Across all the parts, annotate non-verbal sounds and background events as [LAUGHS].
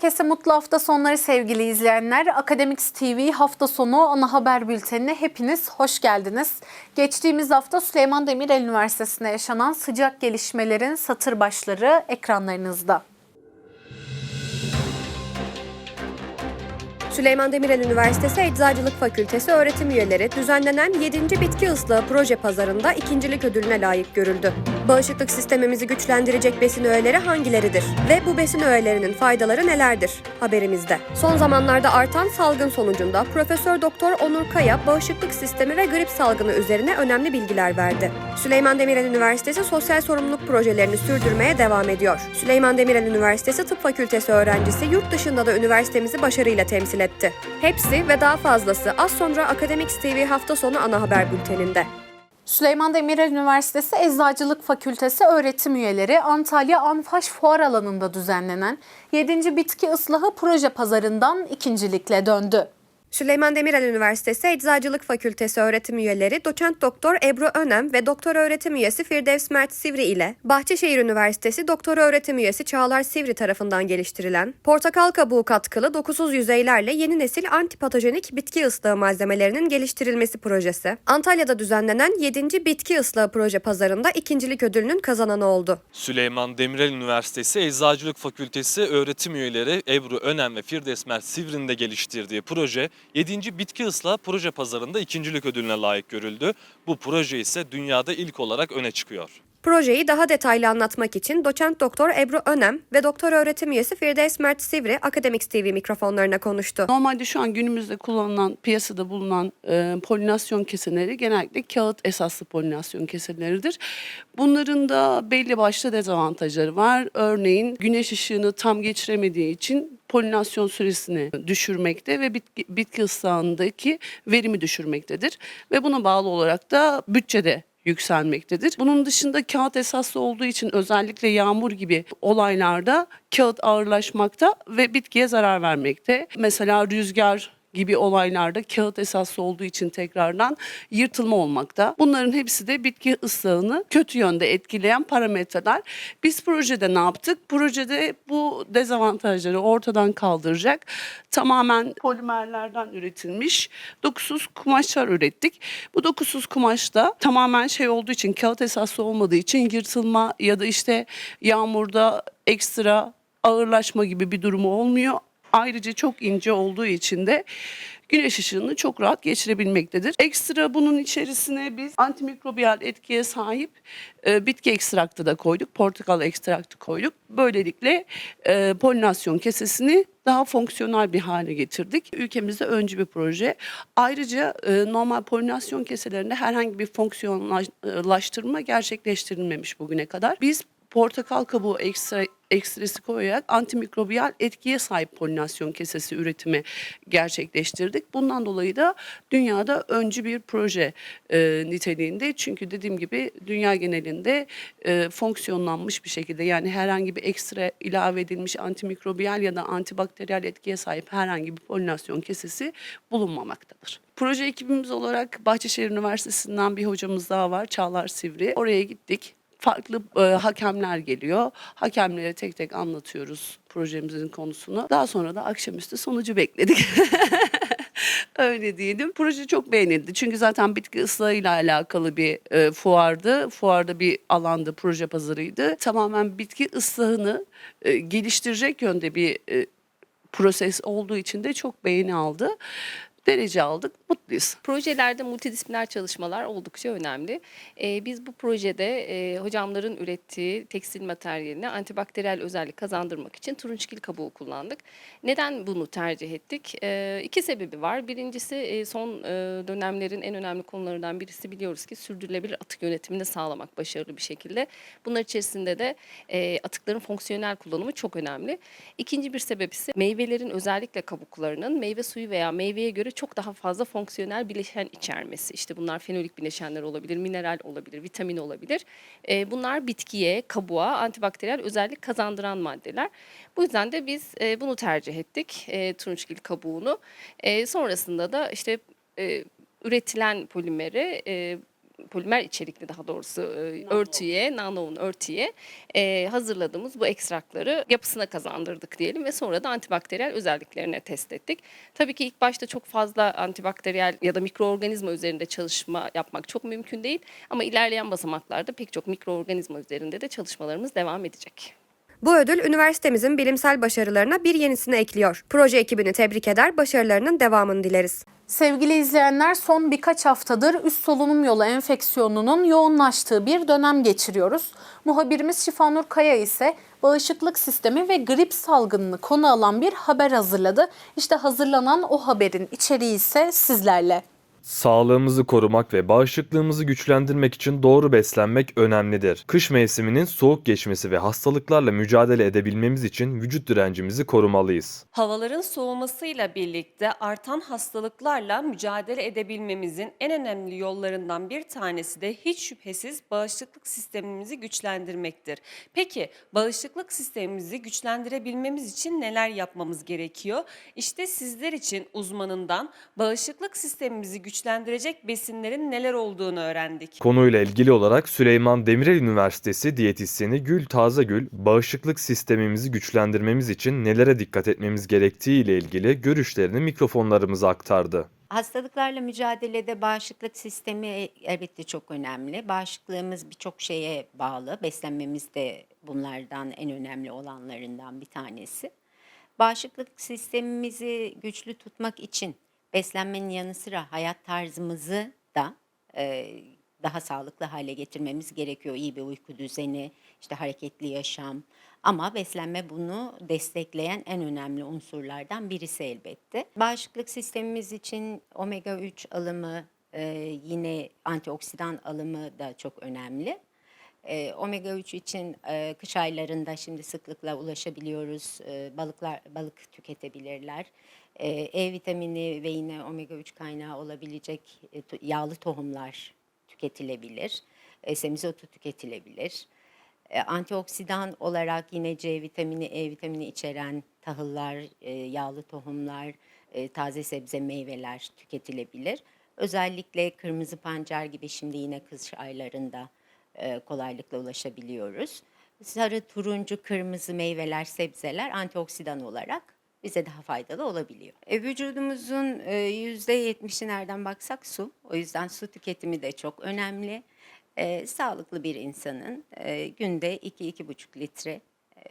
Herkese mutlu hafta sonları sevgili izleyenler. Akademiks TV hafta sonu ana haber bültenine hepiniz hoş geldiniz. Geçtiğimiz hafta Süleyman Demirel Üniversitesi'nde yaşanan sıcak gelişmelerin satır başları ekranlarınızda. Süleyman Demirel Üniversitesi Eczacılık Fakültesi öğretim üyeleri düzenlenen 7. Bitki Islığı Proje Pazarında ikincilik ödülüne layık görüldü. Bağışıklık sistemimizi güçlendirecek besin öğeleri hangileridir? Ve bu besin öğelerinin faydaları nelerdir? Haberimizde. Son zamanlarda artan salgın sonucunda Profesör Doktor Onur Kaya bağışıklık sistemi ve grip salgını üzerine önemli bilgiler verdi. Süleyman Demirel Üniversitesi sosyal sorumluluk projelerini sürdürmeye devam ediyor. Süleyman Demirel Üniversitesi Tıp Fakültesi öğrencisi yurt dışında da üniversitemizi başarıyla temsil etti. Hepsi ve daha fazlası az sonra Akademiks TV hafta sonu ana haber bülteninde. Süleyman Demirel Üniversitesi Eczacılık Fakültesi öğretim üyeleri Antalya Anfaş Fuar alanında düzenlenen 7. Bitki Islahı Proje Pazarından ikincilikle döndü. Süleyman Demirel Üniversitesi Eczacılık Fakültesi öğretim üyeleri Doçent Doktor Ebru Önem ve Doktor öğretim üyesi Firdevs Mert Sivri ile Bahçeşehir Üniversitesi Doktor öğretim üyesi Çağlar Sivri tarafından geliştirilen portakal kabuğu katkılı dokusuz yüzeylerle yeni nesil antipatojenik bitki ıslığı malzemelerinin geliştirilmesi projesi Antalya'da düzenlenen 7. Bitki Islığı Proje Pazarında ikincilik ödülünün kazananı oldu. Süleyman Demirel Üniversitesi Eczacılık Fakültesi öğretim üyeleri Ebru Önem ve Firdevs Mert Sivri'nin de geliştirdiği proje 7. Bitki Islah Proje Pazarında ikincilik ödülüne layık görüldü. Bu proje ise dünyada ilk olarak öne çıkıyor. Projeyi daha detaylı anlatmak için doçent doktor Ebru Önem ve doktor öğretim üyesi Firdevs Mert Sivri Akademiks TV mikrofonlarına konuştu. Normalde şu an günümüzde kullanılan, piyasada bulunan e, polinasyon keseleri genellikle kağıt esaslı polinasyon keseleridir. Bunların da belli başlı dezavantajları var. Örneğin güneş ışığını tam geçiremediği için polinasyon süresini düşürmekte ve bitki, bitki ıslahındaki verimi düşürmektedir. Ve buna bağlı olarak da bütçede yükselmektedir. Bunun dışında kağıt esaslı olduğu için özellikle yağmur gibi olaylarda kağıt ağırlaşmakta ve bitkiye zarar vermekte. Mesela rüzgar gibi olaylarda kağıt esaslı olduğu için tekrardan yırtılma olmakta. Bunların hepsi de bitki ıslahını kötü yönde etkileyen parametreler. Biz projede ne yaptık? Projede bu dezavantajları ortadan kaldıracak tamamen polimerlerden üretilmiş dokusuz kumaşlar ürettik. Bu dokusuz kumaşta tamamen şey olduğu için kağıt esaslı olmadığı için yırtılma ya da işte yağmurda ekstra ağırlaşma gibi bir durumu olmuyor. Ayrıca çok ince olduğu için de güneş ışığını çok rahat geçirebilmektedir. Ekstra bunun içerisine biz antimikrobiyal etkiye sahip e, bitki ekstraktı da koyduk. Portakal ekstraktı koyduk. Böylelikle e, polinasyon kesesini daha fonksiyonel bir hale getirdik. Ülkemizde öncü bir proje. Ayrıca e, normal polinasyon keselerinde herhangi bir fonksiyonlaştırma gerçekleştirilmemiş bugüne kadar. Biz portakal kabuğu ekstra ekstresi koyarak antimikrobiyal etkiye sahip polinasyon kesesi üretimi gerçekleştirdik. Bundan dolayı da dünyada öncü bir proje e, niteliğinde. Çünkü dediğim gibi dünya genelinde e, fonksiyonlanmış bir şekilde yani herhangi bir ekstra ilave edilmiş antimikrobiyal ya da antibakteriyel etkiye sahip herhangi bir polinasyon kesesi bulunmamaktadır. Proje ekibimiz olarak Bahçeşehir Üniversitesi'nden bir hocamız daha var Çağlar Sivri. Oraya gittik farklı e, hakemler geliyor. Hakemlere tek tek anlatıyoruz projemizin konusunu. Daha sonra da akşamüstü sonucu bekledik. [LAUGHS] Öyle diyelim. Proje çok beğenildi. Çünkü zaten bitki ıslahıyla alakalı bir e, fuardı. Fuarda bir alandı, proje pazarıydı. Tamamen bitki ıslahını e, geliştirecek yönde bir e, proses olduğu için de çok beğeni aldı. Derece aldık, mutluyuz. Projelerde multidisipliner çalışmalar oldukça önemli. Ee, biz bu projede e, hocamların ürettiği tekstil materyaline antibakteriyel özellik kazandırmak için turunçgil kabuğu kullandık. Neden bunu tercih ettik? Ee, iki sebebi var. Birincisi e, son e, dönemlerin en önemli konularından birisi biliyoruz ki sürdürülebilir atık yönetimini sağlamak başarılı bir şekilde. Bunlar içerisinde de e, atıkların fonksiyonel kullanımı çok önemli. İkinci bir sebep ise meyvelerin özellikle kabuklarının meyve suyu veya meyveye göre çok daha fazla fonksiyonel bileşen içermesi. İşte bunlar fenolik bileşenler olabilir, mineral olabilir, vitamin olabilir. E, bunlar bitkiye, kabuğa antibakteriyel özellik kazandıran maddeler. Bu yüzden de biz e, bunu tercih ettik, e, turunçgil kabuğunu. E, sonrasında da işte e, üretilen polimeri e, polimer içerikli daha doğrusu e, örtüye, nanoun örtüye e, hazırladığımız bu ekstrakları yapısına kazandırdık diyelim ve sonra da antibakteriyel özelliklerine test ettik. Tabii ki ilk başta çok fazla antibakteriyel ya da mikroorganizma üzerinde çalışma yapmak çok mümkün değil ama ilerleyen basamaklarda pek çok mikroorganizma üzerinde de çalışmalarımız devam edecek. Bu ödül üniversitemizin bilimsel başarılarına bir yenisini ekliyor. Proje ekibini tebrik eder, başarılarının devamını dileriz. Sevgili izleyenler son birkaç haftadır üst solunum yolu enfeksiyonunun yoğunlaştığı bir dönem geçiriyoruz. Muhabirimiz Şifanur Kaya ise bağışıklık sistemi ve grip salgınını konu alan bir haber hazırladı. İşte hazırlanan o haberin içeriği ise sizlerle. Sağlığımızı korumak ve bağışıklığımızı güçlendirmek için doğru beslenmek önemlidir. Kış mevsiminin soğuk geçmesi ve hastalıklarla mücadele edebilmemiz için vücut direncimizi korumalıyız. Havaların soğumasıyla birlikte artan hastalıklarla mücadele edebilmemizin en önemli yollarından bir tanesi de hiç şüphesiz bağışıklık sistemimizi güçlendirmektir. Peki bağışıklık sistemimizi güçlendirebilmemiz için neler yapmamız gerekiyor? İşte sizler için uzmanından bağışıklık sistemimizi güçlendirecek besinlerin neler olduğunu öğrendik. Konuyla ilgili olarak Süleyman Demirel Üniversitesi diyetisyeni Gül Tazegül, bağışıklık sistemimizi güçlendirmemiz için nelere dikkat etmemiz gerektiği ile ilgili görüşlerini mikrofonlarımıza aktardı. Hastalıklarla mücadelede bağışıklık sistemi elbette çok önemli. Bağışıklığımız birçok şeye bağlı. Beslenmemiz de bunlardan en önemli olanlarından bir tanesi. Bağışıklık sistemimizi güçlü tutmak için beslenmenin yanı sıra hayat tarzımızı da e, daha sağlıklı hale getirmemiz gerekiyor. İyi bir uyku düzeni, işte hareketli yaşam. Ama beslenme bunu destekleyen en önemli unsurlardan birisi elbette. Bağışıklık sistemimiz için omega 3 alımı, e, yine antioksidan alımı da çok önemli. E, omega 3 için e, kış aylarında şimdi sıklıkla ulaşabiliyoruz. E, balıklar balık tüketebilirler. E, E vitamini ve yine omega 3 kaynağı olabilecek e, to- yağlı tohumlar tüketilebilir. E, semizotu tüketilebilir. E, antioksidan olarak yine C vitamini, E vitamini içeren tahıllar, e, yağlı tohumlar, e, taze sebze meyveler tüketilebilir. Özellikle kırmızı pancar gibi şimdi yine kış aylarında e, kolaylıkla ulaşabiliyoruz. Sarı, turuncu, kırmızı meyveler, sebzeler antioksidan olarak bize daha faydalı olabiliyor. E, vücudumuzun e, yüzde yetmişi nereden baksak su. O yüzden su tüketimi de çok önemli. E, sağlıklı bir insanın e, günde 2-2,5 litre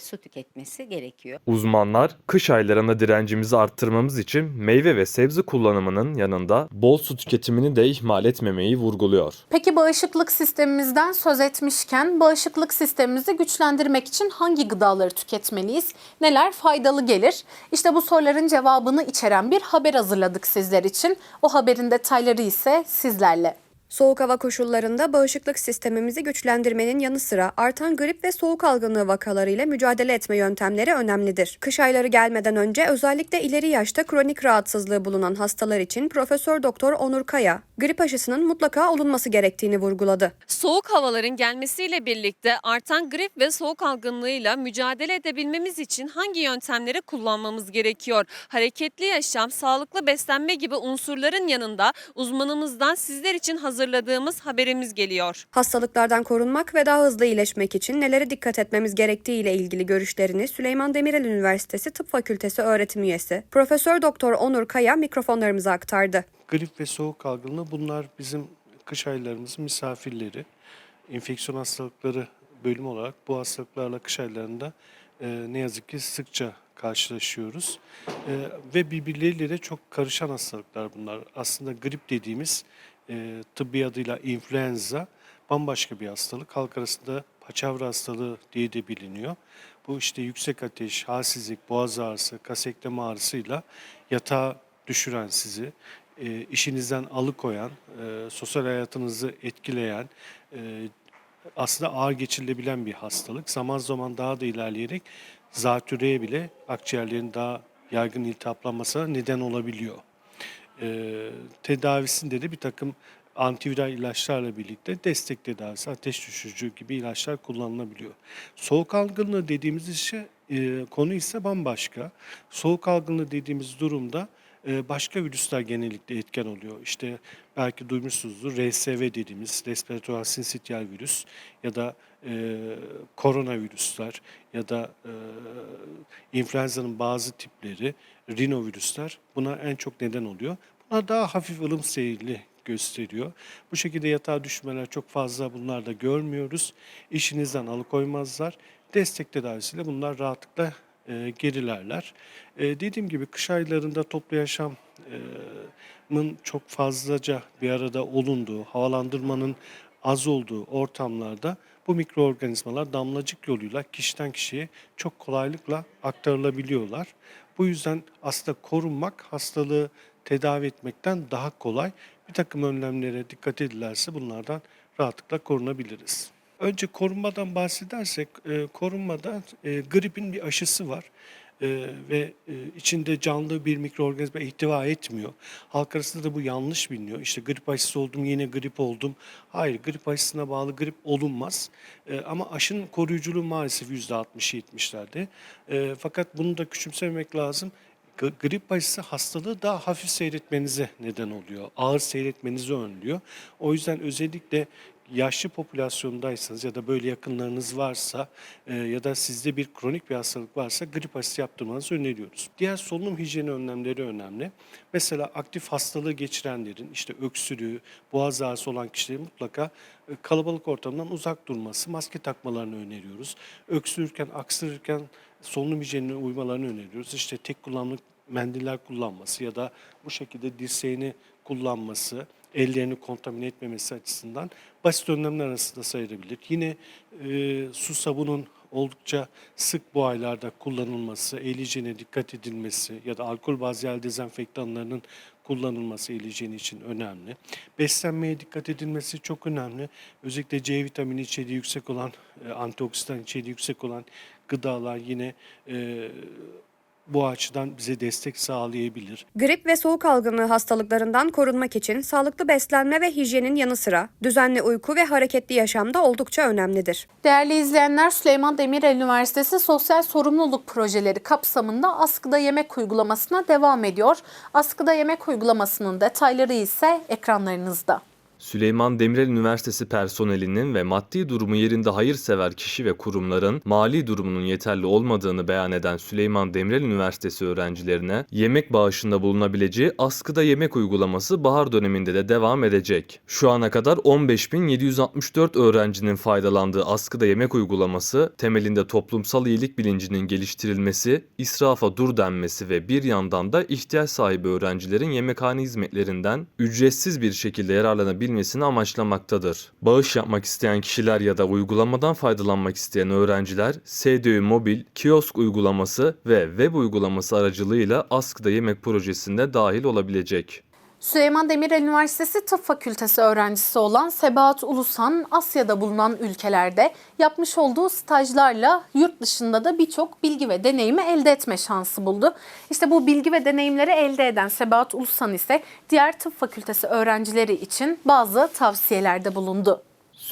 su tüketmesi gerekiyor. Uzmanlar kış aylarında direncimizi arttırmamız için meyve ve sebze kullanımının yanında bol su tüketimini de ihmal etmemeyi vurguluyor. Peki bağışıklık sistemimizden söz etmişken bağışıklık sistemimizi güçlendirmek için hangi gıdaları tüketmeliyiz? Neler faydalı gelir? İşte bu soruların cevabını içeren bir haber hazırladık sizler için. O haberin detayları ise sizlerle. Soğuk hava koşullarında bağışıklık sistemimizi güçlendirmenin yanı sıra artan grip ve soğuk algınlığı vakalarıyla mücadele etme yöntemleri önemlidir. Kış ayları gelmeden önce özellikle ileri yaşta kronik rahatsızlığı bulunan hastalar için Profesör Doktor Onur Kaya, grip aşısının mutlaka olunması gerektiğini vurguladı. Soğuk havaların gelmesiyle birlikte artan grip ve soğuk algınlığıyla mücadele edebilmemiz için hangi yöntemleri kullanmamız gerekiyor? Hareketli yaşam, sağlıklı beslenme gibi unsurların yanında uzmanımızdan sizler için hazırladığımız haberimiz geliyor. Hastalıklardan korunmak ve daha hızlı iyileşmek için nelere dikkat etmemiz gerektiği ile ilgili görüşlerini Süleyman Demirel Üniversitesi Tıp Fakültesi öğretim üyesi Profesör Doktor Onur Kaya mikrofonlarımıza aktardı. Grip ve soğuk algınlığı bunlar bizim kış aylarımızın misafirleri. Enfeksiyon hastalıkları bölümü olarak bu hastalıklarla kış aylarında e, ne yazık ki sıkça karşılaşıyoruz. E, ve birbirleriyle de çok karışan hastalıklar bunlar. Aslında grip dediğimiz e, tıbbi adıyla influenza bambaşka bir hastalık. Halk arasında paçavra hastalığı diye de biliniyor. Bu işte yüksek ateş, halsizlik, boğaz ağrısı, kas eklem ağrısıyla yatağa düşüren sizi, e, işinizden alıkoyan, e, sosyal hayatınızı etkileyen, e, aslında ağır geçirilebilen bir hastalık. Zaman zaman daha da ilerleyerek zatürreye bile akciğerlerin daha yaygın iltihaplanmasına neden olabiliyor. E, tedavisinde de bir takım antiviral ilaçlarla birlikte destek tedavisi, ateş düşürücü gibi ilaçlar kullanılabiliyor. Soğuk algınlığı dediğimiz işe, e, konu ise bambaşka. Soğuk algınlığı dediğimiz durumda başka virüsler genellikle etken oluyor. İşte belki duymuşsunuzdur RSV dediğimiz respiratuar sinsitial virüs ya da e, koronavirüsler ya da e, influenza'nın bazı tipleri, rinovirüsler buna en çok neden oluyor. Bunlar daha hafif ılım seyirli gösteriyor. Bu şekilde yatağa düşmeler çok fazla bunlarda görmüyoruz. İşinizden alıkoymazlar. Destek tedavisiyle bunlar rahatlıkla e, gerilerler. E, dediğim gibi kış aylarında toplu yaşamın çok fazlaca bir arada olunduğu, havalandırmanın az olduğu ortamlarda bu mikroorganizmalar damlacık yoluyla kişiden kişiye çok kolaylıkla aktarılabiliyorlar. Bu yüzden aslında korunmak hastalığı tedavi etmekten daha kolay. Bir takım önlemlere dikkat edilerse bunlardan rahatlıkla korunabiliriz. Önce korunmadan bahsedersek, e, korunmada e, gripin bir aşısı var E, ve e, içinde canlı bir mikroorganizma ihtiva etmiyor. Halk arasında da bu yanlış biliniyor. İşte grip aşısı oldum, yine grip oldum. Hayır, grip aşısına bağlı grip olunmaz. E, ama aşının koruyuculuğu maalesef %60-70'lerde. E, fakat bunu da küçümsememek lazım. Grip aşısı hastalığı daha hafif seyretmenize neden oluyor. Ağır seyretmenizi önlüyor. O yüzden özellikle yaşlı popülasyondaysanız ya da böyle yakınlarınız varsa e, ya da sizde bir kronik bir hastalık varsa grip aşısı yaptırmanızı öneriyoruz. Diğer solunum hijyeni önlemleri önemli. Mesela aktif hastalığı geçirenlerin işte öksürüğü, boğaz ağrısı olan kişilerin mutlaka e, kalabalık ortamdan uzak durması, maske takmalarını öneriyoruz. Öksürürken, aksırırken solunum hijyenine uymalarını öneriyoruz. İşte tek kullanımlık mendiller kullanması ya da bu şekilde dirseğini kullanması, ellerini kontamine etmemesi açısından basit önlemler arasında sayılabilir. Yine e, su sabunun oldukça sık bu aylarda kullanılması, el hijyenine dikkat edilmesi ya da alkol bazlı el dezenfektanlarının kullanılması el hijyeni için önemli. Beslenmeye dikkat edilmesi çok önemli. Özellikle C vitamini içeriği yüksek olan, e, antioksidan içeriği yüksek olan gıdalar yine e, bu açıdan bize destek sağlayabilir. Grip ve soğuk algınlığı hastalıklarından korunmak için sağlıklı beslenme ve hijyenin yanı sıra düzenli uyku ve hareketli yaşam da oldukça önemlidir. Değerli izleyenler Süleyman Demirel Üniversitesi Sosyal Sorumluluk Projeleri kapsamında askıda yemek uygulamasına devam ediyor. Askıda yemek uygulamasının detayları ise ekranlarınızda. Süleyman Demirel Üniversitesi personelinin ve maddi durumu yerinde hayırsever kişi ve kurumların mali durumunun yeterli olmadığını beyan eden Süleyman Demirel Üniversitesi öğrencilerine yemek bağışında bulunabileceği askıda yemek uygulaması bahar döneminde de devam edecek. Şu ana kadar 15.764 öğrencinin faydalandığı askıda yemek uygulaması temelinde toplumsal iyilik bilincinin geliştirilmesi, israfa dur denmesi ve bir yandan da ihtiyaç sahibi öğrencilerin yemekhane hizmetlerinden ücretsiz bir şekilde yararlanabilmesini amaçlamaktadır. Bağış yapmak isteyen kişiler ya da uygulamadan faydalanmak isteyen öğrenciler SDÜ Mobil, kiosk uygulaması ve web uygulaması aracılığıyla askıda yemek projesinde dahil olabilecek. Süleyman Demirel Üniversitesi Tıp Fakültesi öğrencisi olan Sebahat Ulusan, Asya'da bulunan ülkelerde yapmış olduğu stajlarla yurt dışında da birçok bilgi ve deneyimi elde etme şansı buldu. İşte bu bilgi ve deneyimleri elde eden Sebahat Ulusan ise diğer tıp fakültesi öğrencileri için bazı tavsiyelerde bulundu.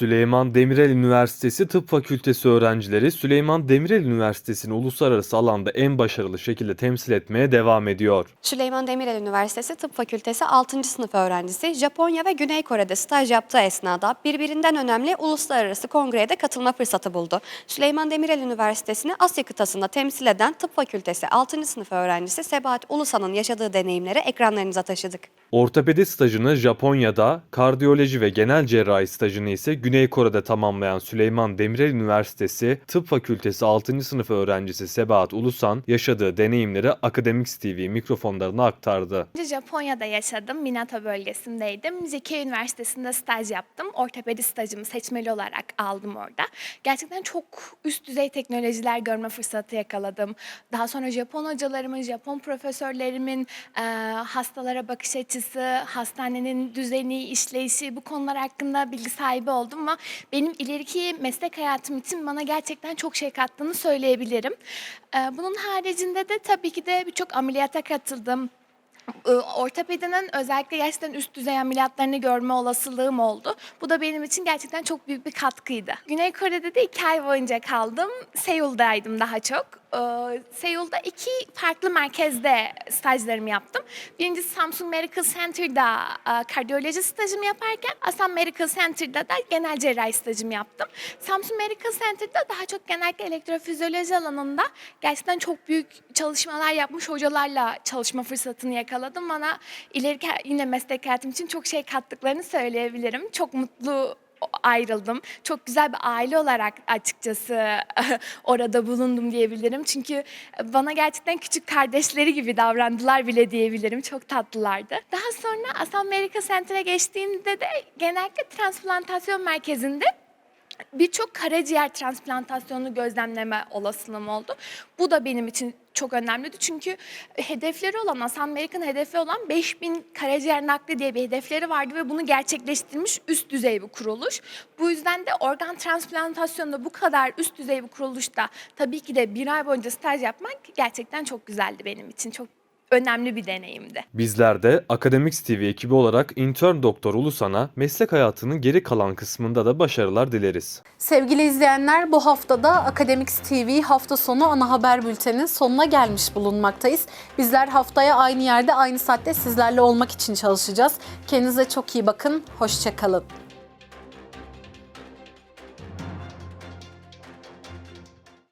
Süleyman Demirel Üniversitesi Tıp Fakültesi öğrencileri Süleyman Demirel Üniversitesi'ni uluslararası alanda en başarılı şekilde temsil etmeye devam ediyor. Süleyman Demirel Üniversitesi Tıp Fakültesi 6. sınıf öğrencisi Japonya ve Güney Kore'de staj yaptığı esnada birbirinden önemli uluslararası kongreye de katılma fırsatı buldu. Süleyman Demirel Üniversitesi'ni Asya kıtasında temsil eden Tıp Fakültesi 6. sınıf öğrencisi Sebahat Ulusan'ın yaşadığı deneyimleri ekranlarınıza taşıdık. Ortopedi stajını Japonya'da, kardiyoloji ve genel cerrahi stajını ise Güney Kore'de tamamlayan Süleyman Demirel Üniversitesi Tıp Fakültesi 6. sınıf öğrencisi Sebahat Ulusan yaşadığı deneyimleri Akademiks TV mikrofonlarına aktardı. Önce Japonya'da yaşadım. Minato bölgesindeydim. Zeki Üniversitesi'nde staj yaptım. Ortopedi stajımı seçmeli olarak aldım orada. Gerçekten çok üst düzey teknolojiler görme fırsatı yakaladım. Daha sonra Japon hocalarımın, Japon profesörlerimin e, hastalara bakış açısı, hastanenin düzeni, işleyişi bu konular hakkında bilgi sahibi oldum ama benim ileriki meslek hayatım için bana gerçekten çok şey kattığını söyleyebilirim. E, bunun haricinde de tabii ki de birçok ameliyata katıldım. Ee, Ortopedinin özellikle gerçekten üst düzey ameliyatlarını görme olasılığım oldu. Bu da benim için gerçekten çok büyük bir katkıydı. Güney Kore'de de iki ay boyunca kaldım. Seul'daydım daha çok. Ee, Seul'da iki farklı merkezde stajlarımı yaptım. Birincisi Samsung Medical Center'da e, kardiyoloji stajımı yaparken Asam Medical Center'da da genel cerrahi stajımı yaptım. Samsung Medical Center'da daha çok genellikle elektrofizyoloji alanında gerçekten çok büyük çalışmalar yapmış hocalarla çalışma fırsatını yakaladım. Bana ileriki yine meslek hayatım için çok şey kattıklarını söyleyebilirim. Çok mutlu ayrıldım. Çok güzel bir aile olarak açıkçası [LAUGHS] orada bulundum diyebilirim. Çünkü bana gerçekten küçük kardeşleri gibi davrandılar bile diyebilirim. Çok tatlılardı. Daha sonra Asam Medical Center'a geçtiğimde de genellikle transplantasyon merkezinde birçok karaciğer transplantasyonu gözlemleme olasılığım oldu. Bu da benim için çok önemliydi. Çünkü hedefleri olan, Asan Amerikan hedefi olan 5000 karaciğer nakli diye bir hedefleri vardı ve bunu gerçekleştirmiş üst düzey bir kuruluş. Bu yüzden de organ transplantasyonunda bu kadar üst düzey bir kuruluşta tabii ki de bir ay boyunca staj yapmak gerçekten çok güzeldi benim için. Çok önemli bir deneyimdi. Bizler de Akademiks TV ekibi olarak intern doktor Ulusan'a meslek hayatının geri kalan kısmında da başarılar dileriz. Sevgili izleyenler bu haftada Akademiks TV hafta sonu ana haber bülteninin sonuna gelmiş bulunmaktayız. Bizler haftaya aynı yerde aynı saatte sizlerle olmak için çalışacağız. Kendinize çok iyi bakın. Hoşçakalın.